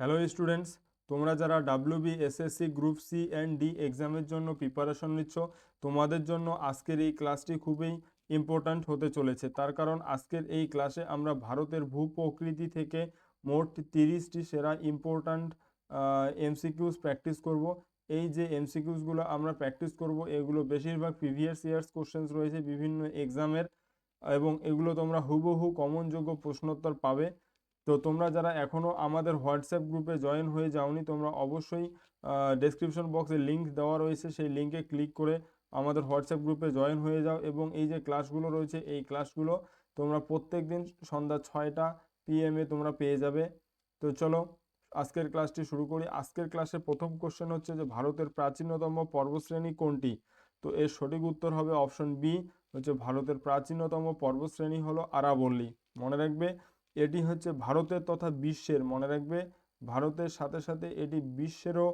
Hello students তোমরা যারা WB SSC group C and D এক্সামের জন্য প্রিপারেশন নিচ্ছ, তোমাদের জন্য আজকের এই ক্লাসটি খুবই ইম্পর্ট্যান্ট হতে চলেছে। তার কারণ আজকের এই ক্লাসে আমরা ভারতের ভূপ্রকৃতি থেকে মোট তিরিশটি সেরা ইম্পর্ট্যান্ট এমসিকিউস প্র্যাকটিস করব। এই যে এমসিকিউসগুলো আমরা প্র্যাকটিস করব, এগুলো বেশিরভাগ প্রিভিয়াস ইয়ার্স কোশ্চেন্স রয়েছে বিভিন্ন এক্সামের এবং এগুলো তোমরা হুবহু কমনযোগ্য প্রশ্নোত্তর পাবে। তো তোমরা যারা এখনও আমাদের হোয়াটসঅ্যাপ গ্রুপে জয়েন হয়ে যাওনি, তোমরা অবশ্যই ডেসক্রিপশন বক্সে লিঙ্ক দেওয়া রয়েছে। সেই লিঙ্কে ক্লিক করে আমাদের হোয়াটসঅ্যাপ গ্রুপে জয়েন হয়ে যাও এবং এই যে ক্লাসগুলো রয়েছে, এই ক্লাসগুলো তোমরা প্রত্যেক দিন সন্ধ্যা ছয়টা পিএমে তোমরা পেয়ে যাবে। তো চলো, আজকের ক্লাসটি শুরু করি। আজকের ক্লাসে প্রথম কোশ্চেন হচ্ছে যে, ভারতের প্রাচীনতম পর্বশ্রেণী কোনটি? তো এর সঠিক উত্তর হবে অপশন বি হচ্ছে ভারতের প্রাচীনতম পর্বশ্রেণী হলো আরাবল্লী। মনে রাখবে এটি হচ্ছে ভারতের তথা বিশ্বের, মনে রাখবে, ভারতের সাথে সাথে এটি বিশ্বেরও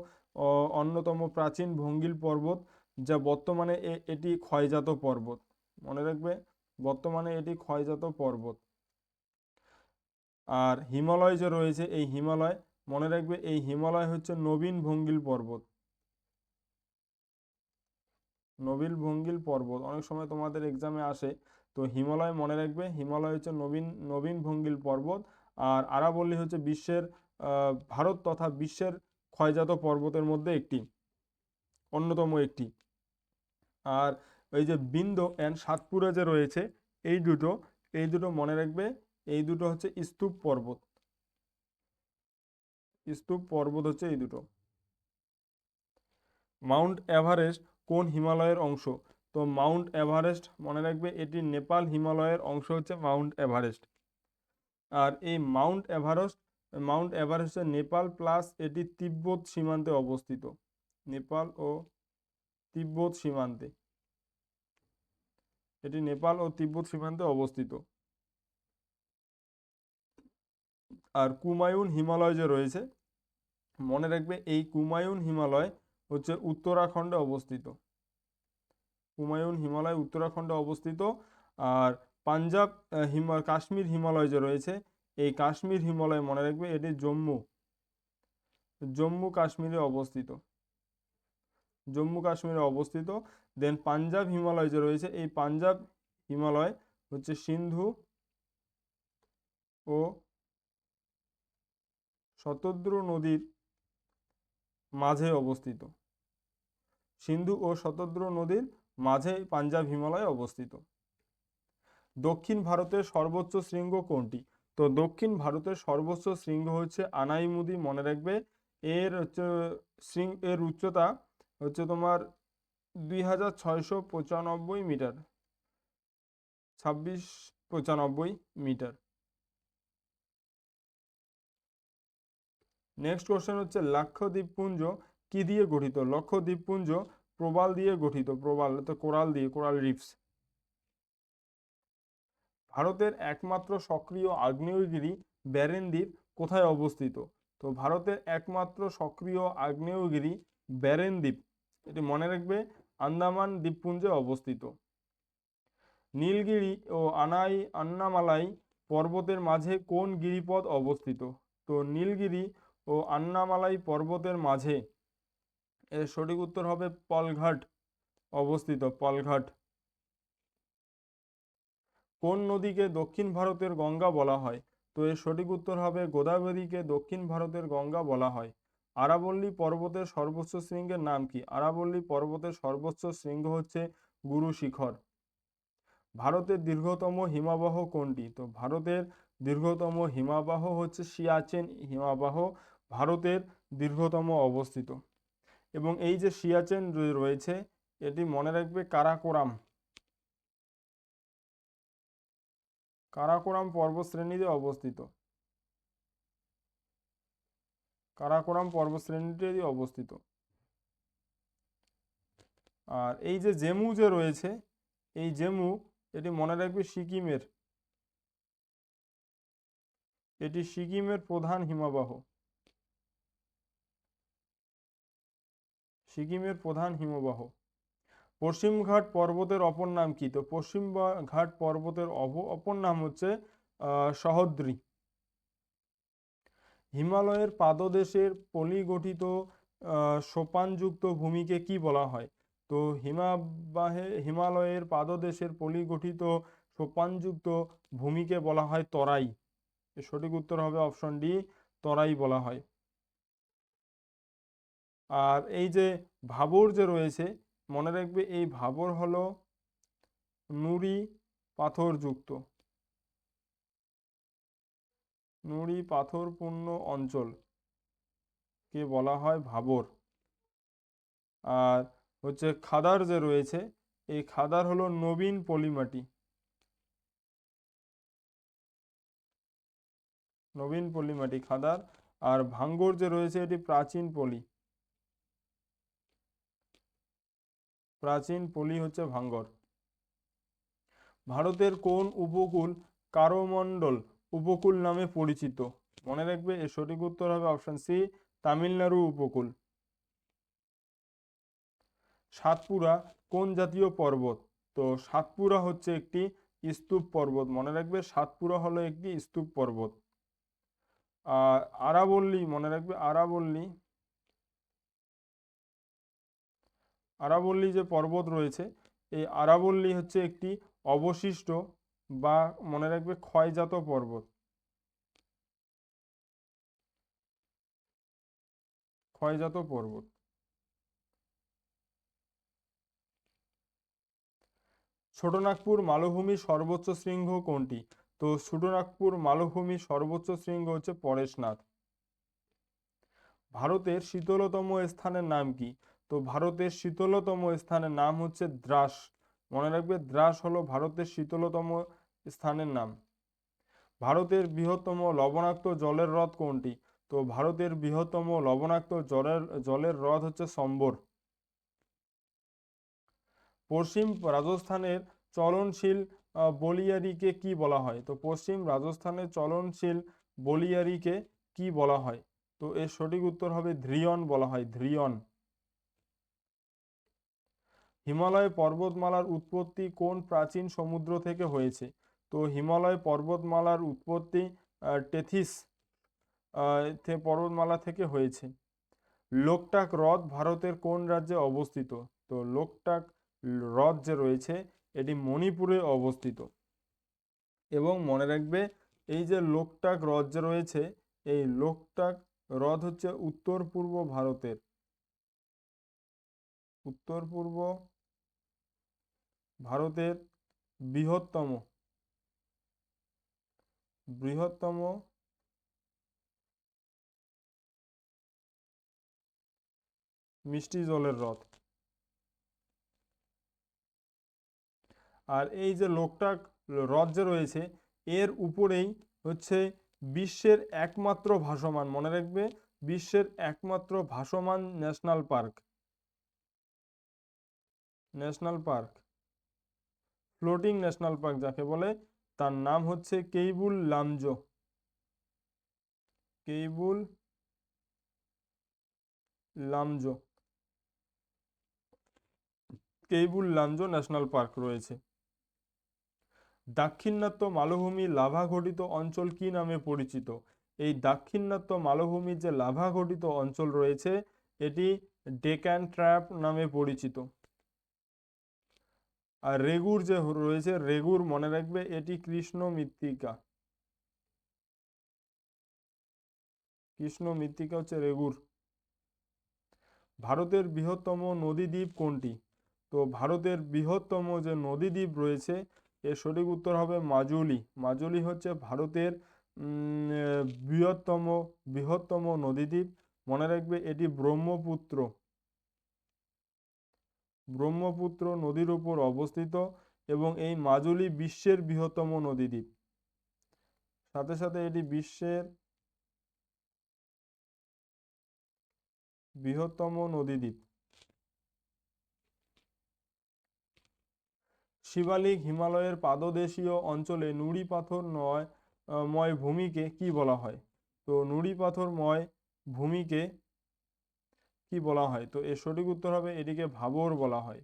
অন্যতম প্রাচীন ভঙ্গিল পর্বত, যা বর্তমানে এটি ক্ষয়জাত পর্বত। মনে রাখবে, বর্তমানে এটি ক্ষয়জাত পর্বত। আর হিমালয় যে রয়েছে, এই হিমালয়, মনে রাখবে, এই হিমালয় হচ্ছে নবীন ভঙ্গিল পর্বত। নবীন ভঙ্গিল পর্বত। অনেক সময় তোমাদের এক্সামে আসে তো হিমালয় মনে রাখবে। হিমালয় হচ্ছে নবীন নবীন ভঙ্গিল পর্বত। আর আরাবল্লী হচ্ছে বিশ্বের ভারত তথা বিশ্বের ক্ষয়জাত পর্বতের মধ্যে একটি, অন্যতম একটি। আর এই যে বিন্দ অ্যান্ড সাতপুরা যে রয়েছে, এই দুটো এই দুটো মনে রাখবে, এই দুটো হচ্ছে স্তূপ পর্বত। স্তূপ পর্বত হচ্ছে এই দুটো। মাউন্ট এভারেস্ট কোন হিমালয়ের অংশ? তো মাউন্ট এভারেস্ট মনে রাখবে, এটি নেপাল হিমালয়ের অংশ হচ্ছে মাউন্ট এভারেস্ট। আর এই Mount Everest Mount Everest Nepal plus এটি তিব্বত সীমান্তে অবস্থিত। নেপাল ও তিব্বত সীমান্তে। এটি নেপাল ও তিব্বত সীমান্তে অবস্থিত। আর কুমায়ুন হিমালয় যে রয়েছে, মনে রাখবে এই কুমায়ুন হিমালয় হচ্ছে উত্তরাখণ্ডে অবস্থিত। হুমায়ুন হিমালয় উত্তরাখণ্ডে অবস্থিত। আর পাঞ্জাব হিমা, কাশ্মীর হিমালয় যে রয়েছে, এই কাশ্মীর হিমালয় মনে রাখবে এটি জম্মু। জম্মু কাশ্মীরে অবস্থিত। জম্মু কাশ্মীরে অবস্থিত। দেন পাঞ্জাব হিমালয় যে রয়েছে, এই পাঞ্জাব হিমালয় হচ্ছে সিন্ধু ও শতদ্রু নদীর মাঝে অবস্থিত। সিন্ধু ও শতদ্রু নদীর মাঝে পাঞ্জাব হিমালয় অবস্থিত। দক্ষিণ ভারতের সর্বোচ্চ শৃঙ্গ কোনটি? তো দক্ষিণ ভারতের সর্বোচ্চ শৃঙ্গ হচ্ছে আনাইমুদি, মনে রাখবে। এর হচ্ছে শৃঙ্গ, এর উচ্চতা হচ্ছে তোমার দুই হাজার ছয়শো পঁচানব্বই মিটার। ছাব্বিশ পঁচানব্বই মিটার। নেক্সট কোশ্চেন হচ্ছে, লাক্ষদ্বীপপুঞ্জ কি দিয়ে গঠিত? লক্ষদ্বীপপুঞ্জ প্রবাল দিয়ে গঠিত, প্রবাল তো কোরাল দিয়ে, কোরাল রিপস ভারতের একমাত্র সক্রিয় আগ্নেয়গিরি ব্যারেন দ্বীপ কোথায় অবস্থিত? তো ভারতের একমাত্র সক্রিয় আগ্নেয়গিরি ব্যারেন দ্বীপ এটি মনে রাখবে, আন্দামান দ্বীপপুঞ্জে অবস্থিত। নীলগিরি ও আনাই, আন্নামালাই পর্বতের মাঝে কোন গিরিপথ অবস্থিত? তো নীলগিরি ও আন্নামালাই পর্বতের মাঝে এর সঠিক উত্তর হবে পলঘাট, অবস্থিত পলঘাট। কোন নদীকে দক্ষিণ ভারতের গঙ্গা বলা হয়? তো এর সঠিক উত্তর হবে গোদাবরীকে দক্ষিণ ভারতের গঙ্গা বলা হয়। আরাবল্লী পর্বতের সর্বোচ্চ শৃঙ্গের নাম কি? আরাবল্লী পর্বতের সর্বোচ্চ শৃঙ্গ হচ্ছে গুরু শিখর। ভারতের দীর্ঘতম হিমাবাহ কোনটি? তো ভারতের দীর্ঘতম হিমাবাহ হচ্ছে সিয়াচেন হিমাবাহ, ভারতের দীর্ঘতম অবস্থিত। এবং এই যে সিয়াচেন রয়েছে, এটি মনে রাখবে কারাকোরাম। কারাকোরাম পর্বতশ্রেণীতে অবস্থিত। কারাকোরাম পর্বতশ্রেণীতে অবস্থিত। আর এই যে জেমু যে রয়েছে, এই জেমু, এটি মনে রাখবে সিকিমের। এটি সিকিমের প্রধান হিমাবাহ। সিকিমের প্রধান হিমবাহ। পশ্চিমঘাট পর্বতের অপর নাম কি? তো পশ্চিম ঘাট পর্বতের অপর নাম হচ্ছে সহদ্রি। হিমালয়ের পাদদেশের পলিগঠিত সোপানযুক্ত ভূমিকে কি বলা হয়? তো হিমাবাহে, হিমালয়ের পাদদেশের পলিগঠিত, সোপানযুক্ত ভূমিকে বলা হয় তরাই। সঠিক উত্তর হবে অপশন ডি, তরাই বলা হয়। আর এই যে ভাবর যে রয়েছে, মনে রাখবে এই ভাবর হলো নুড়ি পাথরযুক্ত। নুড়ি পাথরপূর্ণ অঞ্চল, কে বলা হয় ভাবর। আর হচ্ছে খাদার যে রয়েছে, এই খাদার হলো নবীন পলিমাটি। নবীন পলিমাটি খাদার। আর ভাঙ্গর যে রয়েছে, এটি প্রাচীন পলি। প্রাচীন পলি হচ্ছে ভাঙ্গর। ভারতের কোন উপকূল কারোমণ্ডল উপকূল নামে পরিচিত? মনে রাখবে, এর সঠিক উত্তর হবে অপশন সি তামিলনাড়ু উপকূল। সাতপুরা কোন জাতীয় পর্বত? তো সাতপুরা হচ্ছে একটি স্তূপ পর্বত। মনে রাখবে, সাতপুরা হলো একটি স্তূপ পর্বত। আর আরাবল্লী, মনে রাখবে, আরাবল্লী। আরাবল্লী যে পর্বত রয়েছে, এই আরাবল্লী হচ্ছে একটি অবশিষ্ট বা মনে রাখবে ক্ষয়জাত পর্বত। ক্ষয়জাত পর্বত। ছোটনাগপুর মালভূমির সর্বোচ্চ শৃঙ্গ কোনটি? তো ছোটনাগপুর মালভূমির সর্বোচ্চ শৃঙ্গ হচ্ছে পরেশনাথ। ভারতের শীতলতম স্থানের নাম কি? তো ভারতের শীতলতম স্থানের নাম হচ্ছে দ্রাস। মনে রাখবে, দ্রাস হলো ভারতের শীতলতম স্থানের নাম। ভারতের বৃহত্তম লবণাক্ত জলের হ্রদ কোনটি? তো ভারতের বৃহত্তম লবণাক্ত জলের জলের হ্রদ হচ্ছে সম্বর। পশ্চিম রাজস্থানের চলনশীল বলিয়ারিকে কি বলা হয়? তো পশ্চিম রাজস্থানের চলনশীল বলিয়ারিকে কি বলা হয়? তো এর সঠিক উত্তর হবে ধ্রিয়ন বলা হয় ধ্রিয়ন হিমালয় পর্বতমালার উৎপত্তি কোন প্রাচীন সমুদ্র থেকে হয়েছে? তো হিমালয় পর্বতমালার উৎপত্তি টেথিস পর্বতমালা থেকে হয়েছে। লোকটাক হ্রদ ভারতের কোন রাজ্যে অবস্থিত? তো লোকটাক হ্রদ যে রয়েছে, এটি মণিপুরে অবস্থিত। এবং মনে রাখবে, এই যে লোকটাক হ্রদ যে রয়েছে, এই লোকটাক হ্রদ হচ্ছে উত্তর পূর্ব ভারতের। উত্তর পূর্ব ভারতের বৃহত্তম বৃহত্তম মিষ্টি জলের হ্রদ আর এই যে লোকটাক হ্রদ যে রয়েছে, এর উপরেই হচ্ছে বিশ্বের একমাত্র ভাসমান, মনে রাখবে, বিশ্বের একমাত্র ভাসমান national park. National park. Floating national park যাকে বলে, তার নাম হচ্ছে কেইবুল লামজো। কেইবুল লামজো। কেইবুল লামজো ন্যাশনাল পার্ক রয়েছে। দাক্ষিণাত্য মালভূমি লাভা ঘটিত অঞ্চল কি নামে পরিচিত? এই দাক্ষিণাত্য মালভূমির যে লাভা ঘটিত অঞ্চল রয়েছে, এটি ডেকান ট্র্যাপ নামে পরিচিত। আর রেগুর যে রয়েছে, রেগুর মনে রাখবে এটি কৃষ্ণ মৃত্তিকা। কৃষ্ণ মৃত্তিকা হচ্ছে রেগুর। ভারতের বৃহত্তম নদীদ্বীপ কোনটি? তো ভারতের বৃহত্তম যে নদীদ্বীপ রয়েছে, এর সঠিক উত্তর হবে মাজুলি। মাজুলি হচ্ছে ভারতের বৃহত্তম বৃহত্তম নদীদ্বীপ। মনে রাখবে এটি ব্রহ্মপুত্র। ব্রহ্মপুত্র নদীর উপর অবস্থিত এবং এই মাজুলি বিশ্বের বৃহত্তম নদীদ্বীপ। সাথে সাথে এটি বিশ্বের বৃহত্তম নদীদ্বীপ। শিবালিক হিমালয়ের পাদদেশীয় অঞ্চলে নুড়ি পাথর নয় ময় ভূমিকে কি বলা হয়? তো নুড়ি পাথরময় ভূমিকে কি বলা হয়? তো এর সঠিক উত্তর হবে এটিকে ভাবর বলা হয়।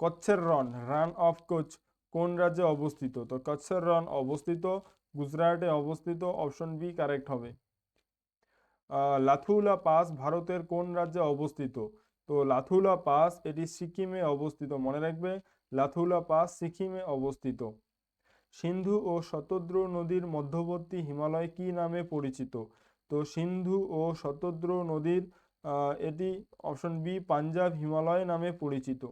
কচ্ছের রন রান অফ কচ্ছ কোন রাজ্যে অবস্থিত? তো কচ্ছের রন অবস্থিত, গুজরাটে অবস্থিত, অপশন বি কারেক্ট হবে। লাথুলা পাস ভারতের কোন রাজ্যে অবস্থিত? তো লাথুলা পাস এটি সিকিমে অবস্থিত, মনে রাখবে, লাথুলা পাস সিকিমে অবস্থিত। সিন্ধু ও শতদ্রু নদীর মধ্যবর্তী হিমালয় কি নামে পরিচিত? তো সিন্ধু ও শতদ্রু নদীর এটি অপশন বি পাঞ্জাব হিমালয় নামে পরিচিত।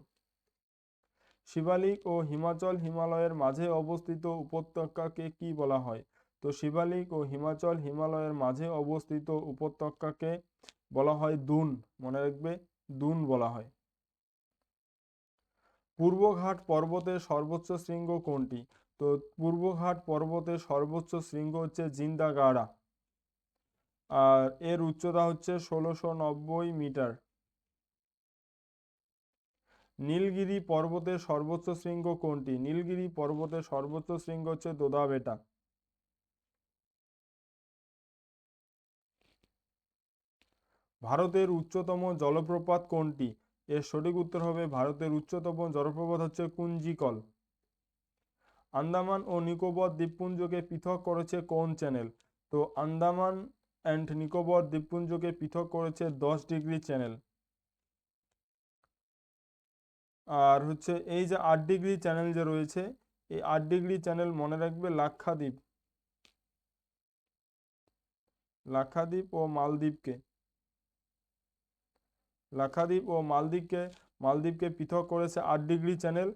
শিবালিক ও হিমাচল হিমালয়ের মাঝে অবস্থিত উপত্যকাকে কি বলা হয়? তো শিবালিক ও হিমাচল হিমালয়ের মাঝে অবস্থিত উপত্যকাকে বলা হয় দুন, মনে রাখবে, দুন বলা হয়। পূর্বঘাট পর্বতের সর্বোচ্চ শৃঙ্গ কোনটি? তো পূর্বঘাট পর্বতের সর্বোচ্চ শৃঙ্গ হচ্ছে জিন্দাগাড়া। আর এর উচ্চতা হচ্ছে ষোলোশো নব্বই মিটার। নীলগিরি পর্বতের সর্বোচ্চ শৃঙ্গ কোনটি? নীলগিরি পর্বতের সর্বোচ্চ শৃঙ্গ হচ্ছে দোদাবেটা। ভারতের উচ্চতম জলপ্রপাত কোনটি? এর সঠিক উত্তর হবে ভারতের উচ্চতম জলপ্রপাত হচ্ছে কুঞ্জিকল। আন্দামান ও নিকোবর দ্বীপপুঞ্জকে পৃথক করেছে কোন চ্যানেল? তো আন্দামান অ্যান্ড নিকোবর দ্বীপপুঞ্জকে পৃথক করেছে দশ ডিগ্রি চ্যানেল। আর হচ্ছে এই যে আট ডিগ্রি চ্যানেল যে রয়েছে, এই আট ডিগ্রি চ্যানেল মনে রাখবে লাক্ষাদ্বীপ। লাক্ষাদ্বীপ ও মালদ্বীপকে। লাক্ষাদ্বীপ ও মালদ্বীপকে মালদ্বীপকে পৃথক করেছে আট ডিগ্রি চ্যানেল।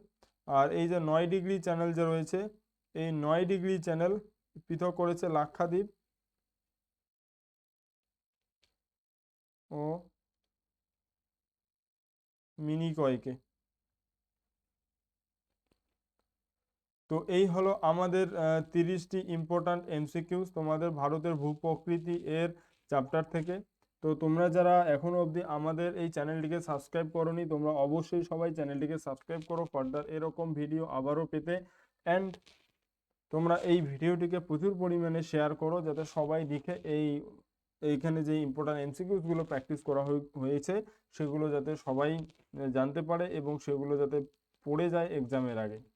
আর এই যে নয় ডিগ্রি চ্যানেল যে রয়েছে, এই নয় ডিগ্রি চ্যানেল পৃথক করেছে লাক্ষাদ্বীপ। ও মিনি মিনিকয়কে তো এই হলো আমাদের তিরিশটি ইম্পর্ট্যান্ট এমসিকিউস তোমাদের ভারতের ভূপ্রকৃতি এর চ্যাপ্টার থেকে। তো তোমরা যারা এখনও অবধি আমাদের এই চ্যানেলটিকে সাবস্ক্রাইব করোনি, তোমরা অবশ্যই সবাই চ্যানেলটিকে সাবস্ক্রাইব করো ফার্দার এরকম ভিডিও আবারও পেতে। অ্যান্ড তোমরা এই ভিডিওটিকে প্রচুর পরিমাণে শেয়ার করো, যাতে সবাই দেখে এই এইখানে যে ইম্পর্ট্যান্ট এমসিকিউসগুলো প্র্যাকটিস করা হয়ে- হয়েছে, সেগুলো যাতে সবাই জানতে পারে এবং সেগুলো যাতে পড়ে যায় এক্সামের আগে।